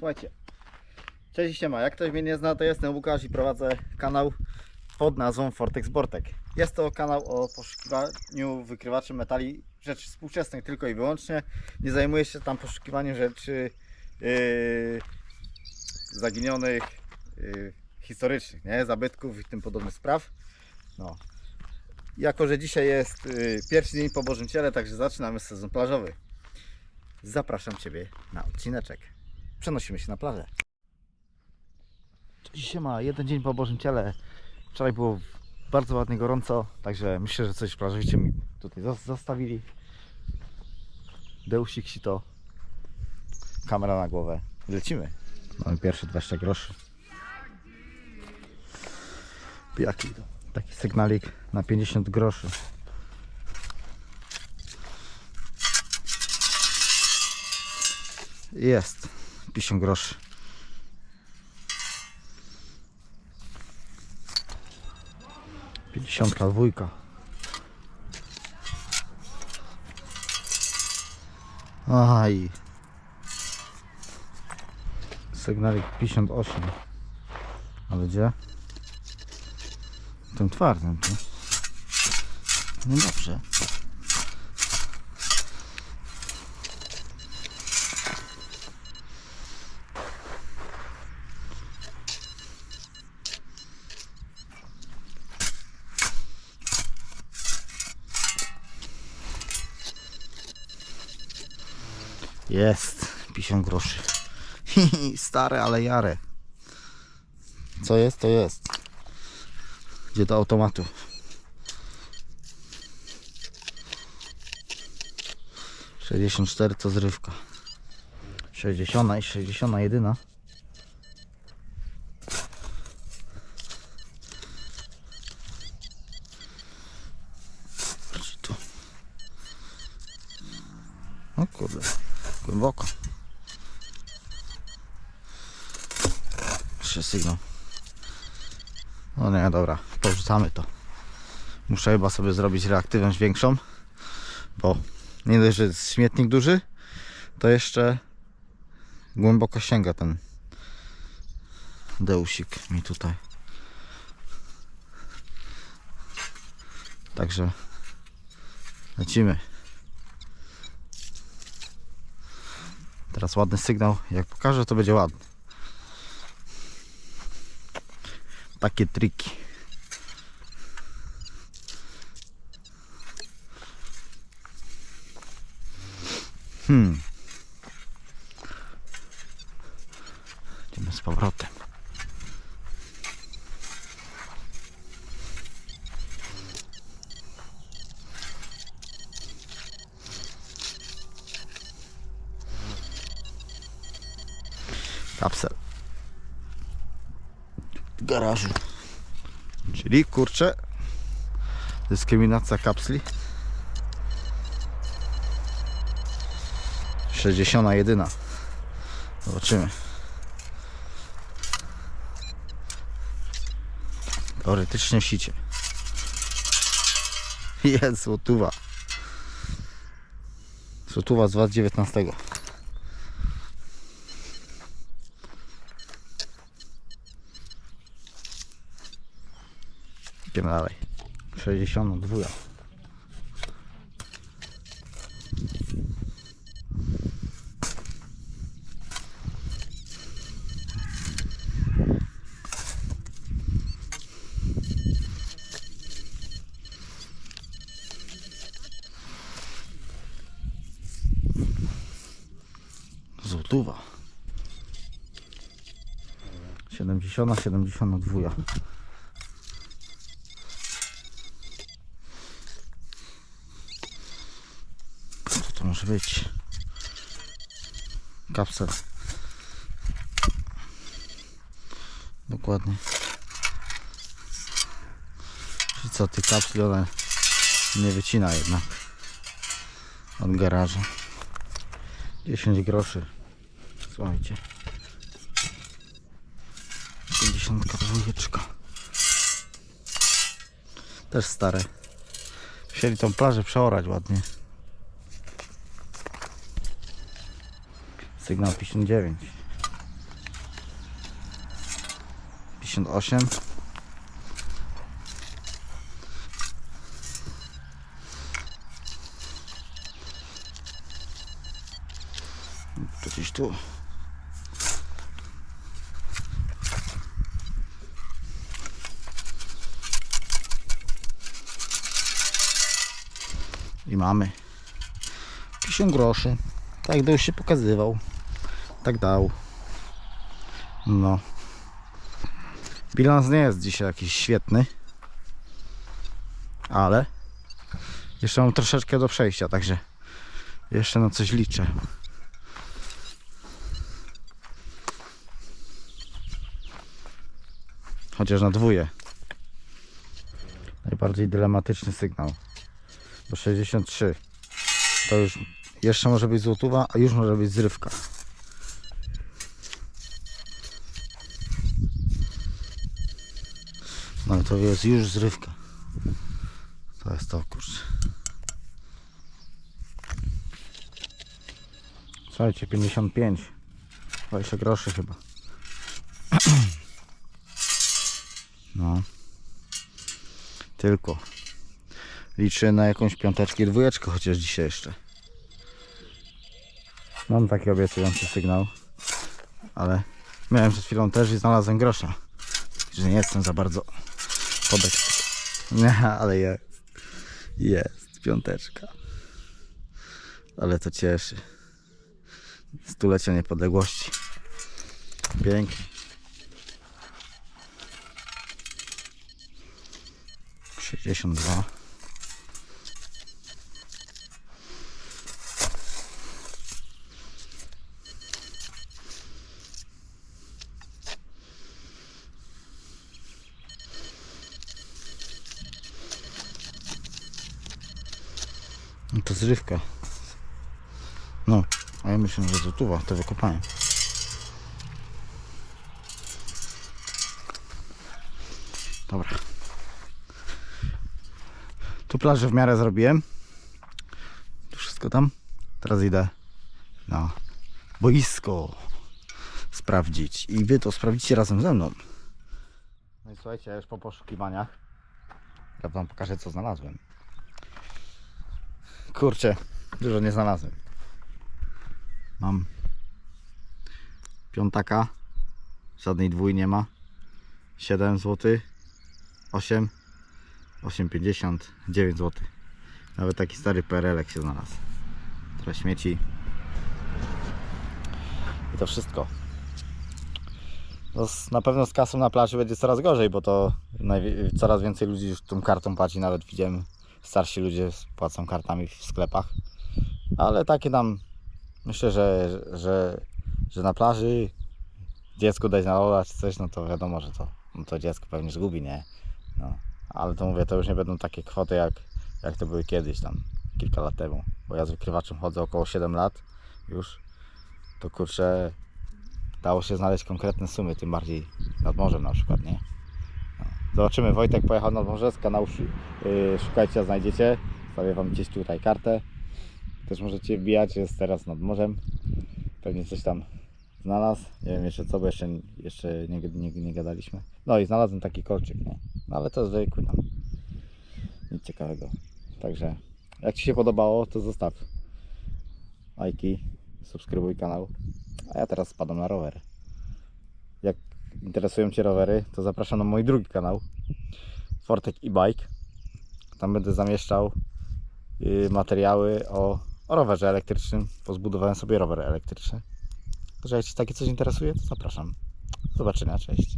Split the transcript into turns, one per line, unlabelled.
Słuchajcie. Cześć siema, jak ktoś mnie nie zna, to jestem Łukasz i prowadzę kanał pod nazwą Fortex Bortek. Jest to kanał o poszukiwaniu wykrywaczy metali rzeczy współczesnych tylko i wyłącznie. Nie zajmuję się tam poszukiwaniem rzeczy yy, zaginionych, yy, historycznych, nie? zabytków i tym podobnych spraw. No. Jako, że dzisiaj jest yy, pierwszy dzień po Bożym Ciele, także zaczynamy sezon plażowy. Zapraszam Ciebie na odcineczek. Przenosimy się na plażę. Cześć ma jeden dzień po Bożym Ciele. Wczoraj było bardzo ładnie gorąco, także myślę, że coś plażowicie mi tutaj zos- zostawili. Deusik to kamera na głowę. Lecimy. Mamy pierwsze 20 groszy. Jaki to? Taki sygnalik na 50 groszy. Jest 50 groszy. Pięćdziesiątka dwójka. Aj. Sygnalik 58. Ale gdzie? Tym twardym, tu. No dobrze. Jest. 50 groszy. Stare, ale jare. Co jest, to jest. Gdzie do automatu. Sześćdziesiąt cztery to zrywka. 60 i 61. Gdzie tu? O kurde, głęboko. Jeszcze sygnał. No nie, dobra, porzucamy to. Muszę chyba sobie zrobić reaktywność większą, bo nie dość, że jest śmietnik duży, to jeszcze głęboko sięga ten deusik mi tutaj. Także lecimy. Teraz ładny sygnał. Jak pokażę, to będzie ładny. Takie triki. Hmm. Idziemy z powrotem. Kapsel. W garażu. Czyli kurczę. Dyskryminacja kapsli. 61. Zobaczymy. Teoretycznie sicie. Jest złotuwa. Złotuwa z 2019. Idziemy dalej. 62. Złotówa. 70, 72. Co to może być? Kapsel. Dokładnie. Czyli co, tych kapsli one nie wycina jednak od garaża. 10 groszy. Słuchajcie. 52. Też stare. Chcieli tą plażę przeorać ładnie. Sygnał 59. 58 Tu gdzieś tu. I mamy 50 groszy. Tak jak już się pokazywał. Tak dał. No. Bilans nie jest dzisiaj jakiś świetny. Ale jeszcze mam troszeczkę do przejścia, także jeszcze na coś liczę. Chociaż na dwóje. Najbardziej dylematyczny sygnał. Bo 63 to już jeszcze może być złotówa, a już może być zrywka. To jest już zrywka. To jest to kurczę. Słuchajcie, 55. 20 groszy chyba. No. Tylko. Liczę na jakąś piąteczkę dwójeczkę chociaż dzisiaj jeszcze. Mam taki obiecujący sygnał. Ale miałem przed chwilą też i znalazłem grosza. Że nie jestem za bardzo podek. Nie, ale jest. Jest piąteczka. Ale to cieszy. Stulecia niepodległości. Pięknie. 62. No to zrywka. No, a ja myślę, że złotówa, to wykopałem. Dobra. Tu plażę w miarę zrobiłem. Tu wszystko tam. Teraz idę na boisko sprawdzić. I wy to sprawdzicie razem ze mną. No i słuchajcie, już po poszukiwaniach ja wam pokażę co znalazłem. Kurczę, dużo nie znalazłem. Mam piątaka, żadnej dwój nie ma. 7 zł, 8, 8,50, 9 zł. Nawet taki stary PRL się znalazł. Trochę śmieci. I to wszystko. No, na pewno z kasą na plaży będzie coraz gorzej, bo to coraz więcej ludzi już tą kartą płaci. Nawet widziałem starsi ludzie płacą kartami w sklepach. Ale takie tam myślę, że, że, że na plaży dziecku dać na lola czy coś, no to wiadomo, że to, no to dziecko pewnie zgubi, nie? No. Ale to mówię, to już nie będą takie kwoty jak, jak to były kiedyś tam, kilka lat temu. Bo ja z wykrywaczem chodzę około 7 lat już. To kurczę, dało się znaleźć konkretne sumy, tym bardziej nad morzem na przykład, nie? No. Zobaczymy, Wojtek pojechał nad morze z kanału Szu- yy, Szukajcie, znajdziecie. Stawię Wam gdzieś tutaj kartę. Też możecie wbijać, jest teraz nad morzem. Pewnie coś tam znalazł. Nie wiem jeszcze co, bo jeszcze, jeszcze nie, nie, nie gadaliśmy. No i znalazłem taki kolczyk, nie? No ale to zwykły tam. Nic ciekawego. Także jak Ci się podobało, to zostaw lajki, subskrybuj kanał. A ja teraz spadam na rower. Interesują Cię rowery, to zapraszam na mój drugi kanał. Fortek e Bike. Tam będę zamieszczał y, materiały o, o rowerze elektrycznym, bo zbudowałem sobie rower elektryczny. Jak Cię takie coś interesuje, to zapraszam. Do zobaczenia, cześć.